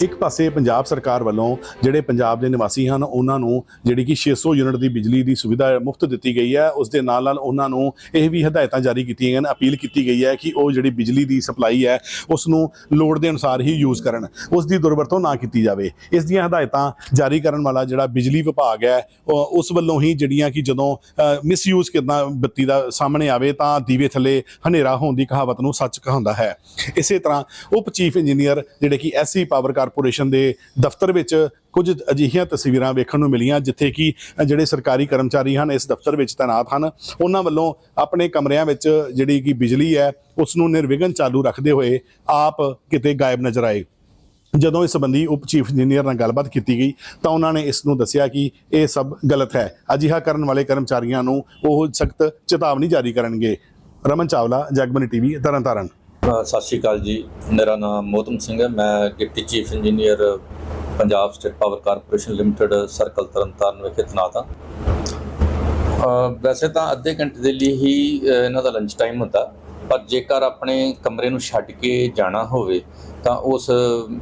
ਇੱਕ ਪਾਸੇ ਪੰਜਾਬ ਸਰਕਾਰ ਵੱਲੋਂ ਜਿਹੜੇ ਪੰਜਾਬ ਦੇ ਨਿਵਾਸੀ ਹਨ, ਉਹਨਾਂ ਨੂੰ ਜਿਹੜੀ ਕਿ 600 ਯੂਨਿਟ ਦੀ ਬਿਜਲੀ ਦੀ ਸੁਵਿਧਾ ਮੁਫਤ ਦਿੱਤੀ ਗਈ ਹੈ। ਉਸ ਦੇ ਨਾਲ ਨਾਲ ਉਹਨਾਂ ਨੂੰ ਇਹ ਵੀ ਹਦਾਇਤਾਂ ਜਾਰੀ ਕੀਤੀਆਂ ਗਈਆਂ ਨੇ, ਅਪੀਲ ਕੀਤੀ ਗਈ ਹੈ ਕਿ ਉਹ ਜਿਹੜੀ ਬਿਜਲੀ ਦੀ ਸਪਲਾਈ ਹੈ, ਉਸ ਨੂੰ ਲੋੜ ਦੇ ਅਨੁਸਾਰ ਹੀ ਯੂਜ਼ ਕਰਨ। ਉਸ ਦੀ ਦੁਰਵਰਤੋਂ ਨਾ ਕੀਤੀ ਜਾਵੇ। ਇਸ ਦੀਆਂ ਹਦਾਇਤਾਂ ਜਾਰੀ ਕਰਨ ਵਾਲਾ ਜਿਹੜਾ ਬਿਜਲੀ ਵਿਭਾਗ ਹੈ, ਉਹ ਉਸ ਵੱਲੋਂ ਹੀ ਜਿਹੜੀਆਂ ਕਿ ਜਦੋਂ ਮਿਸਯੂਜ਼ ਕਿਦਾਂ ਬੱਤੀ ਦਾ ਸਾਹਮਣੇ ਆਵੇ ਤਾਂ ਦੀਵੇ ਥੱਲੇ ਹਨੇਰਾ ਹੋਣ ਦੀ ਕਹਾਵਤ ਨੂੰ ਸੱਚ ਕਹਾਉਂਦਾ ਹੈ। ਇਸੇ ਤਰ੍ਹਾਂ ਉਪ ਚੀਫ ਇੰਜੀਨੀਅਰ ਜਿਹੜੇ ਕਿ ਐਸਸੀ ਪਾਵਰ ਕਾਰਪੋਰੇਸ਼ਨ ਦੇ ਦਫ਼ਤਰ ਵਿੱਚ ਕੁਝ ਅਜਿਹੀਆਂ ਤਸਵੀਰਾਂ ਵੇਖਣ ਨੂੰ ਮਿਲੀਆਂ, ਜਿੱਥੇ ਕਿ ਜਿਹੜੇ ਸਰਕਾਰੀ ਕਰਮਚਾਰੀ ਹਨ ਇਸ ਦਫ਼ਤਰ ਵਿੱਚ ਤਾਇਨਾਤ ਹਨ। ਉਹਨਾਂ ਵੱਲੋਂ ਆਪਣੇ ਕਮਰਿਆਂ ਵਿੱਚ ਜਿਹੜੀ ਕਿ ਬਿਜਲੀ ਹੈ ਉਸ ਨੂੰ ਨਿਰਵਿਘਨ ਚਾਲੂ ਰੱਖਦੇ ਹੋਏ ਆਪ ਕਿਤੇ ਗਾਇਬ ਨਜ਼ਰ ਆਏ। ਜਦੋਂ ਇਸ ਸੰਬੰਧੀ ਉਪ ਚੀਫ ਇੰਜੀਨੀਅਰ ਨਾਲ ਗੱਲਬਾਤ ਕੀਤੀ ਗਈ, ਤਾਂ ਉਹਨਾਂ ਨੇ ਇਸ ਨੂੰ ਦੱਸਿਆ ਕਿ ਇਹ ਸਭ ਗਲਤ ਹੈ। ਅਜਿਹਾ ਕਰਨ ਵਾਲੇ ਕਰਮਚਾਰੀਆਂ ਨੂੰ ਉਹ ਸਖਤ ਚੇਤਾਵਨੀ ਜਾਰੀ ਕਰਨਗੇ। ਰਮਨ ਚਾਵਲਾ ਜਗਬਨੀ ਟੀਵੀ, ਤਰਨਤਾਰਨ। ਸਤਿ ਸ਼੍ਰੀ ਅਕਾਲ ਜੀ। ਮੇਰਾ ਨਾਮ ਮੋਤਮ ਸਿੰਘ ਹੈ। ਮੈਂ deputy chief engineer Punjab state power corporation limited, circle Tarn Taran ਵਿਖੇ ਤੈਨਾਤ ਹਾਂ। ਵੈਸੇ ਤਾਂ ਅੱਧੇ ਘੰਟੇ ਦੇ ਲਈ ਹੀ ਇਹਨਾਂ ਦਾ ਲੰਚ ਟਾਈਮ ਹੁੰਦਾ। ਪਰ ਜੇਕਰ ਆਪਣੇ ਕਮਰੇ ਨੂੰ ਛੱਡ ਕੇ ਜਾਣਾ ਹੋਵੇ ਤਾਂ ਉਸ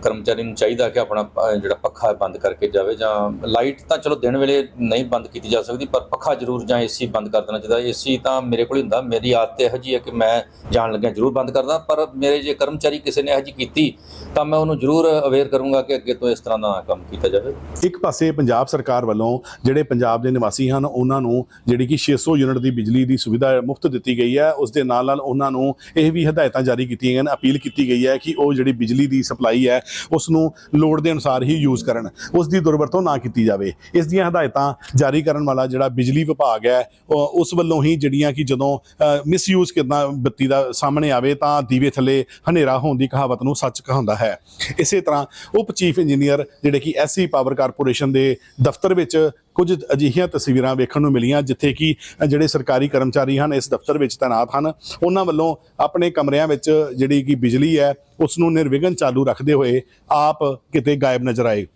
ਕਰਮਚਾਰੀ ਨੂੰ ਚਾਹੀਦਾ ਕਿ ਆਪਣਾ ਜਿਹੜਾ ਪੱਖਾ ਬੰਦ ਕਰਕੇ ਜਾਵੇ ਜਾਂ ਲਾਈਟ ਤਾਂ ਚਲੋ ਦਿਨ ਵੇਲੇ ਨਹੀਂ ਬੰਦ ਕੀਤੀ ਜਾ ਸਕਦੀ, ਪਰ ਪੱਖਾ ਜ਼ਰੂਰ ਜਾਂ ਏਸੀ ਬੰਦ ਕਰ ਦੇਣਾ ਚਾਹੀਦਾ। ਏਸੀ ਤਾਂ ਮੇਰੇ ਕੋਲ ਹੀ ਹੁੰਦਾ, ਮੇਰੀ ਆਦਤ ਇਹੋ ਜਿਹੀ ਹੈ ਕਿ ਮੈਂ ਜਾਣ ਲੱਗਿਆ ਜ਼ਰੂਰ ਬੰਦ ਕਰਦਾ, ਪਰ ਮੇਰੇ ਜੇ ਕਰਮਚਾਰੀ ਕਿਸੇ ਨੇ ਇਹੋ ਜਿਹੀ ਕੀਤੀ, ਤਾਂ ਮੈਂ ਉਹਨੂੰ ਜ਼ਰੂਰ ਅਵੇਅਰ ਕਰੂੰਗਾ ਕਿ ਅੱਗੇ ਤੋਂ ਇਸ ਤਰ੍ਹਾਂ ਦਾ ਕੰਮ ਕੀਤਾ ਜਾਵੇ। ਇੱਕ ਪਾਸੇ ਪੰਜਾਬ ਸਰਕਾਰ ਵੱਲੋਂ ਜਿਹੜੇ ਪੰਜਾਬ ਦੇ ਨਿਵਾਸੀ ਹਨ, ਉਹਨਾਂ ਨੂੰ ਜਿਹੜੀ ਕਿ 600 ਯੂਨਿਟ ਦੀ ਬਿਜਲੀ ਦੀ ਸੁਵਿਧਾ ਮੁਫਤ ਦਿੱਤੀ ਗਈ ਹੈ, ਉਸ ਦੇ ਨਾਲ ਨਾਲ ਉਹਨਾਂ ਨੂੰ ਇਹ ਵੀ ਹਦਾਇਤਾਂ ਜਾਰੀ ਕੀਤੀਆਂ ਗਈਆਂ ਅਪੀਲ ਕੀਤੀ ਗਈ ਹੈ ਕਿ ਉਹ ਜਿਹੜੀ ਬਿਜਲੀ ਦੀ ਸਪਲਾਈ ਹੈ ਉਸ ਨੂੰ ਲੋੜ ਦੇ ਅਨੁਸਾਰ ਹੀ ਯੂਜ਼ ਕਰਨ ਉਸ ਦੀ ਦੁਰਵਰਤੋਂ ਨਾ ਕੀਤੀ ਜਾਵੇ। ਇਸ ਦੀਆਂ ਹਦਾਇਤਾਂ ਜਾਰੀ ਕਰਨ ਵਾਲਾ ਜਿਹੜਾ ਬਿਜਲੀ ਵਿਭਾਗ ਹੈ ਉਸ ਵੱਲੋਂ ਹੀ ਜਿਹੜੀਆਂ ਕਿ ਜਦੋਂ ਮਿਸਯੂਜ਼ ਕਿਦਾਂ ਬੱਤੀ ਦਾ ਸਾਹਮਣੇ ਆਵੇ ਤਾਂ ਦੀਵੇ ਥੱਲੇ ਹਨੇਰਾ ਹੋਣ ਦੀ ਕਹਾਵਤ ਨੂੰ ਸੱਚ ਕਹਾਉਂਦਾ ਹੈ। ਇਸੇ ਤਰ੍ਹਾਂ ਉਪ ਚੀਫ ਇੰਜੀਨੀਅਰ ਜਿਹੜੇ ਕਿ ਐਸਸੀ ਪਾਵਰ ਕਾਰਪੋਰੇਸ਼ਨ ਦੇ ਦਫ਼ਤਰ ਵਿੱਚ ਕੁਝ ਅਜਿਹੀਆਂ ਤਸਵੀਰਾਂ ਵੇਖਣ ਨੂੰ ਮਿਲੀਆਂ, ਜਿੱਥੇ ਕਿ ਜਿਹੜੇ ਸਰਕਾਰੀ ਕਰਮਚਾਰੀ ਹਨ ਇਸ ਦਫ਼ਤਰ ਵਿੱਚ ਤਾਇਨਾਤ ਹਨ। ਉਹਨਾਂ ਵੱਲੋਂ ਆਪਣੇ ਕਮਰਿਆਂ ਵਿੱਚ ਜਿਹੜੀ ਕਿ ਬਿਜਲੀ ਹੈ ਉਸ ਨੂੰ ਨਿਰਵਿਘਨ ਚਾਲੂ ਰੱਖਦੇ ਹੋਏ ਆਪ ਕਿਤੇ ਗਾਇਬ ਨਜ਼ਰ ਆਏ।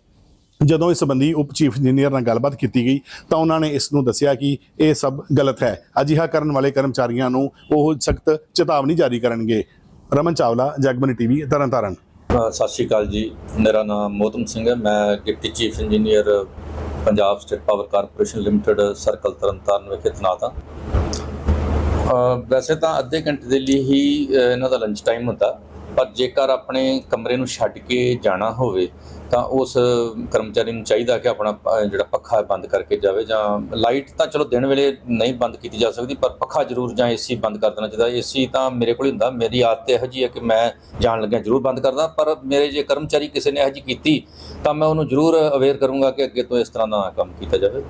ਜਦੋਂ ਇਸ ਸੰਬੰਧੀ ਉਪ ਚੀਫ ਇੰਜੀਨੀਅਰ ਨਾਲ ਗੱਲਬਾਤ ਕੀਤੀ ਗਈ ਤਾਂ ਉਹਨਾਂ ਨੇ ਇਸ ਨੂੰ ਦੱਸਿਆ ਕਿ ਇਹ ਸਭ ਗਲਤ ਹੈ। ਅਜਿਹਾ ਕਰਨ ਵਾਲੇ ਕਰਮਚਾਰੀਆਂ ਨੂੰ ਉਹ ਸਖਤ ਚੇਤਾਵਨੀ ਜਾਰੀ ਕਰਨਗੇ। ਰਮਨ ਚਾਵਲਾ ਜਗਬਨੀ ਟੀਵੀ, ਤਰਨਤਾਰਨ। ਸਤਿ ਸ਼੍ਰੀ ਅਕਾਲ ਜੀ। ਮੇਰਾ ਨਾਮ ਮੋਤਮ ਸਿੰਘ ਹੈ। ਮੈਂ deputy chief engineer Punjab state power corporation limited, circle Tarn Taran ਵਿਖੇ ਤੈਨਾਤ ਹਾਂ। ਵੈਸੇ ਤਾਂ ਅੱਧੇ ਘੰਟੇ ਦੇ ਲਈ ਹੀ ਇਹਨਾਂ ਦਾ ਲੰਚ ਟਾਈਮ ਹੁੰਦਾ। ਪਰ ਜੇਕਰ ਆਪਣੇ ਕਮਰੇ ਨੂੰ ਛੱਡ ਕੇ ਜਾਣਾ ਹੋਵੇ, ਤਾਂ ਉਸ ਕਰਮਚਾਰੀ ਨੂੰ ਚਾਹੀਦਾ ਕਿ ਆਪਣਾ ਜਿਹੜਾ ਪੱਖਾ ਬੰਦ ਕਰਕੇ ਜਾਵੇ ਜਾਂ ਲਾਈਟ ਤਾਂ ਚਲੋ ਦਿਨ ਵੇਲੇ ਨਹੀਂ ਬੰਦ ਕੀਤੀ ਜਾ ਸਕਦੀ, ਪਰ ਪੱਖਾ ਜ਼ਰੂਰ ਜਾਂ ਏਸੀ ਬੰਦ ਕਰ ਦੇਣਾ ਚਾਹੀਦਾ। ਏਸੀ ਤਾਂ ਮੇਰੇ ਕੋਲ ਹੀ ਹੁੰਦਾ, ਮੇਰੀ ਆਦਤ ਇਹੋ ਜਿਹੀ ਹੈ ਕਿ ਮੈਂ ਜਾਣ ਲੱਗਿਆ ਜ਼ਰੂਰ ਬੰਦ ਕਰਦਾ, ਪਰ ਮੇਰੇ ਜੇ ਕਰਮਚਾਰੀ ਕਿਸੇ ਨੇ ਇਹੋ ਜਿਹੀ ਕੀਤੀ, ਤਾਂ ਮੈਂ ਉਹਨੂੰ ਜ਼ਰੂਰ ਅਵੇਅਰ ਕਰੂੰਗਾ ਕਿ ਅੱਗੇ ਤੋਂ ਇਸ ਤਰ੍ਹਾਂ ਦਾ ਕੰਮ ਕੀਤਾ ਜਾਵੇ।